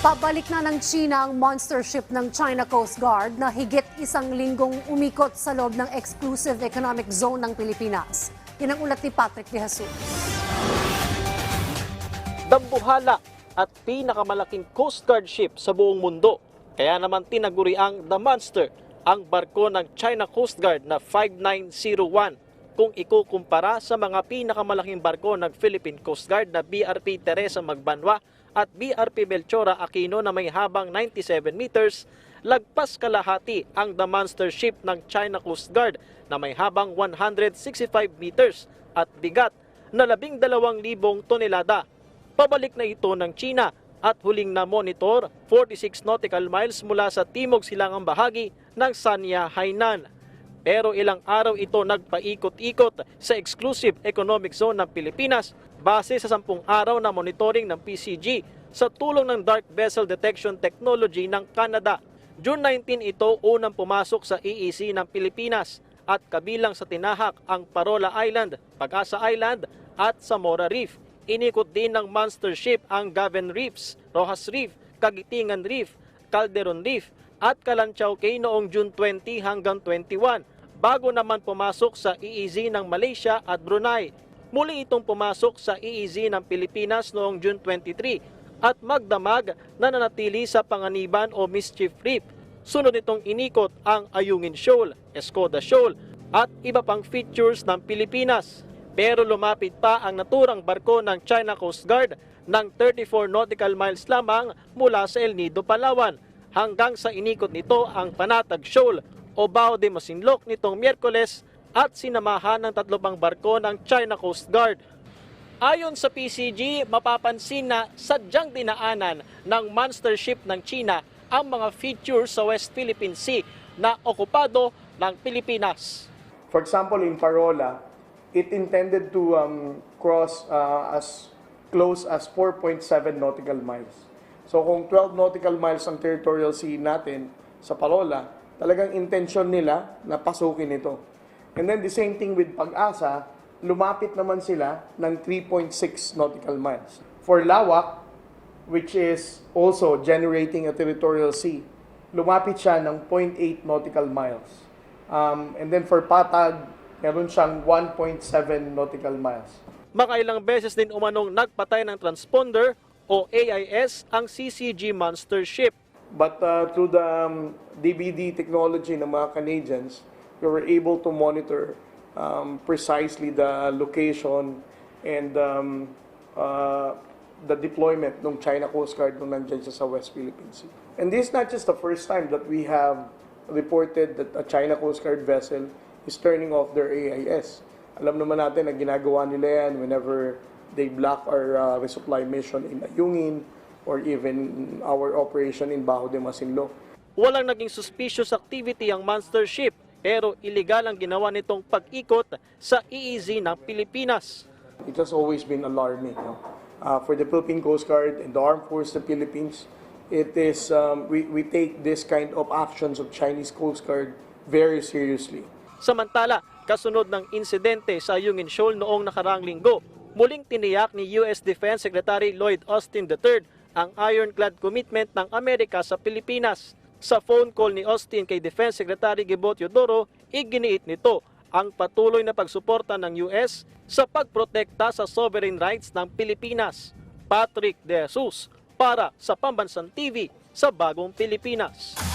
Pabalik na ng China ang monster ship ng China Coast Guard na higit isang linggong umikot sa loob ng exclusive economic zone ng Pilipinas. Yan ang ulat ni Patrick De Jesus. dambuhala at pinakamalaking Coast Guard ship sa buong mundo. Kaya naman tinaguri ang The Monster, ang barko ng China Coast Guard na 5901 kung ikukumpara sa mga pinakamalaking barko ng Philippine Coast Guard na BRP Teresa Magbanwa at BRP Belchora Aquino na may habang 97 meters, lagpas kalahati ang The Monster ship ng China Coast Guard na may habang 165 meters at bigat na 12,000 tonelada. Pabalik na ito ng China at huling na monitor 46 nautical miles mula sa timog silangang bahagi ng Sanya, Hainan. Pero ilang araw ito nagpaikot-ikot sa exclusive economic zone ng Pilipinas base sa 10 araw na monitoring ng PCG sa tulong ng Dark Vessel Detection Technology ng Canada. June 19 ito unang pumasok sa EEZ ng Pilipinas at kabilang sa tinahak ang Parola Island, Pag-asa Island at Samora Reef. Inikot din ng monster ship ang Gaven Reefs, Rojas Reef, Kagitingan Reef, Calderon Reef at Kalanchaw Cay noong June 20 hanggang 21 bago naman pumasok sa EEZ ng Malaysia at Brunei. Muli itong pumasok sa EEZ ng Pilipinas noong June 23 at magdamag na nanatili sa Panganiban o Mischief Reef. Sunod itong inikot ang Ayungin Shoal, Escoda Shoal at iba pang features ng Pilipinas. Pero lumapit pa ang naturang barko ng China Coast Guard ng 34 nautical miles lamang mula sa El Nido, Palawan hanggang sa inikot nito ang Panatag Shoal o Bao de Masinloc nitong Miyerkules at sinamahan ng tatlo pang barko ng China Coast Guard. Ayon sa PCG, mapapansin na sadyang dinaanan ng monster ship ng China ang mga features sa West Philippine Sea na okupado ng Pilipinas. For example, in Parola, it intended to um, cross uh, as close as 4.7 nautical miles. So kung 12 nautical miles ang territorial sea natin sa Parola, talagang intention nila na pasukin ito. And then the same thing with Pag-asa, lumapit naman sila ng 3.6 nautical miles. For Lawak, which is also generating a territorial sea, lumapit siya ng 0.8 nautical miles. Um, and then for Patag, meron siyang 1.7 nautical miles. Makailang beses din umanong nagpatay ng transponder o AIS ang CCG monster ship. But uh, through the um, DBD technology ng mga Canadians, we were able to monitor um, precisely the location and um, uh, the deployment ng China Coast Guard nung nandyan siya sa West Philippine Sea. And this is not just the first time that we have reported that a China Coast Guard vessel is turning off their AIS. Alam naman natin na ginagawa nila yan whenever they block our uh, resupply mission in Ayungin or even our operation in Bajo de Masinloc. Walang naging suspicious activity ang monster ship pero iligal ang ginawa nitong pag-ikot sa EEZ ng Pilipinas. It has always been alarming. No? Uh, for the Philippine Coast Guard and the Armed Forces of the Philippines, it is um, we, we take this kind of actions of Chinese Coast Guard very seriously. Samantala, kasunod ng insidente sa Yungin Shoal noong nakaraang linggo, muling tiniyak ni US Defense Secretary Lloyd Austin III ang ironclad commitment ng Amerika sa Pilipinas. Sa phone call ni Austin kay Defense Secretary Gibo Teodoro, iginiit nito ang patuloy na pagsuporta ng US sa pagprotekta sa sovereign rights ng Pilipinas. Patrick De Jesus para sa Pambansang TV sa Bagong Pilipinas.